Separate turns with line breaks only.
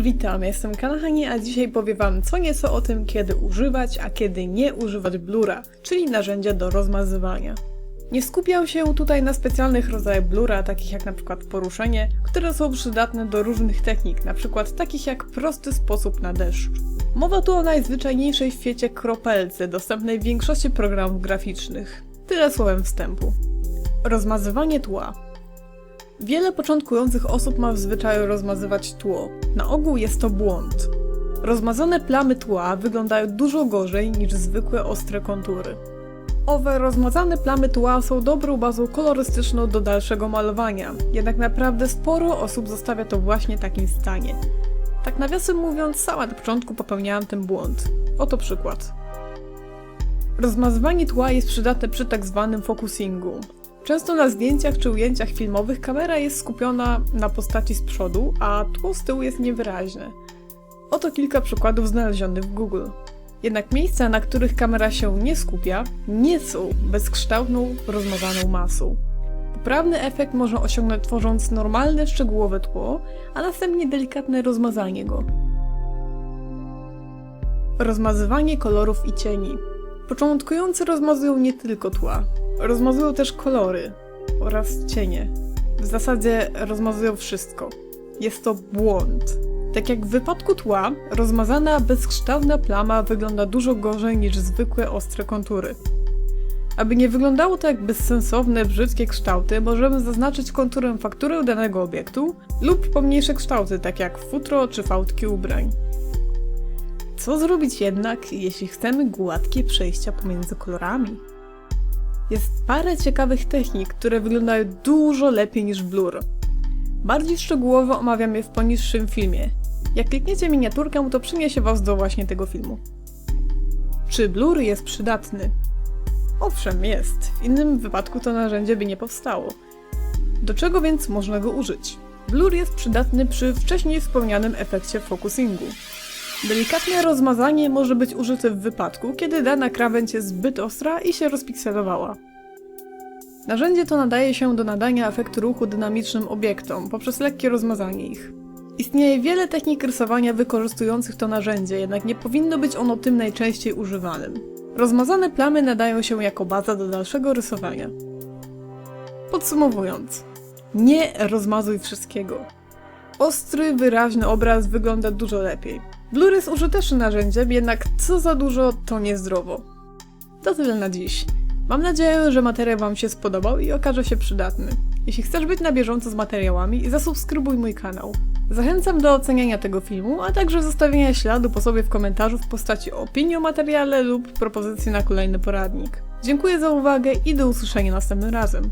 Witam, jestem Kanahani, a dzisiaj powiem Wam co nieco o tym, kiedy używać, a kiedy nie używać blura, czyli narzędzia do rozmazywania. Nie skupiam się tutaj na specjalnych rodzajach blura, takich jak przykład poruszenie, które są przydatne do różnych technik, przykład takich jak prosty sposób na deszcz. Mowa tu o najzwyczajniejszej w świecie kropelce, dostępnej w większości programów graficznych. Tyle słowem wstępu. Rozmazywanie tła. Wiele początkujących osób ma w zwyczaju rozmazywać tło. Na ogół jest to błąd. Rozmazane plamy tła wyglądają dużo gorzej niż zwykłe ostre kontury. Owe rozmazane plamy tła są dobrą bazą kolorystyczną do dalszego malowania, jednak naprawdę sporo osób zostawia to właśnie takim stanie. Tak nawiasem mówiąc, sama na początku popełniałam ten błąd. Oto przykład. Rozmazywanie tła jest przydatne przy tak zwanym focusingu. Często na zdjęciach czy ujęciach filmowych kamera jest skupiona na postaci z przodu, a tło z tyłu jest niewyraźne. Oto kilka przykładów znalezionych w Google. Jednak miejsca, na których kamera się nie skupia, nie są bezkształtną, rozmazaną masą. Poprawny efekt można osiągnąć tworząc normalne, szczegółowe tło, a następnie delikatne rozmazanie go. Rozmazywanie kolorów i cieni. Początkujący rozmazują nie tylko tła, rozmazują też kolory oraz cienie. W zasadzie rozmazują wszystko. Jest to błąd. Tak jak w wypadku tła, rozmazana, bezkształtna plama wygląda dużo gorzej niż zwykłe ostre kontury. Aby nie wyglądało to jak bezsensowne, brzydkie kształty, możemy zaznaczyć konturem fakturę danego obiektu lub pomniejsze kształty, tak jak futro czy fałdki ubrań. Co zrobić jednak, jeśli chcemy gładkie przejścia pomiędzy kolorami? Jest parę ciekawych technik, które wyglądają dużo lepiej niż blur. Bardziej szczegółowo omawiam je w poniższym filmie. Jak klikniecie miniaturkę, to przyniesie Was do właśnie tego filmu. Czy blur jest przydatny? Owszem, jest. W innym wypadku to narzędzie by nie powstało. Do czego więc można go użyć? Blur jest przydatny przy wcześniej wspomnianym efekcie focusingu. Delikatne rozmazanie może być użyte w wypadku, kiedy dana krawędź jest zbyt ostra i się rozpikselowała. Narzędzie to nadaje się do nadania efektu ruchu dynamicznym obiektom poprzez lekkie rozmazanie ich. Istnieje wiele technik rysowania wykorzystujących to narzędzie, jednak nie powinno być ono tym najczęściej używanym. Rozmazane plamy nadają się jako baza do dalszego rysowania. Podsumowując, nie rozmazuj wszystkiego. Ostry, wyraźny obraz wygląda dużo lepiej. Blur jest użytecznym narzędziem, jednak co za dużo, to niezdrowo. To tyle na dziś. Mam nadzieję, że materiał Wam się spodobał i okaże się przydatny. Jeśli chcesz być na bieżąco z materiałami, zasubskrybuj mój kanał. Zachęcam do oceniania tego filmu, a także zostawienia śladu po sobie w komentarzu w postaci opinii o materiale lub propozycji na kolejny poradnik. Dziękuję za uwagę i do usłyszenia następnym razem.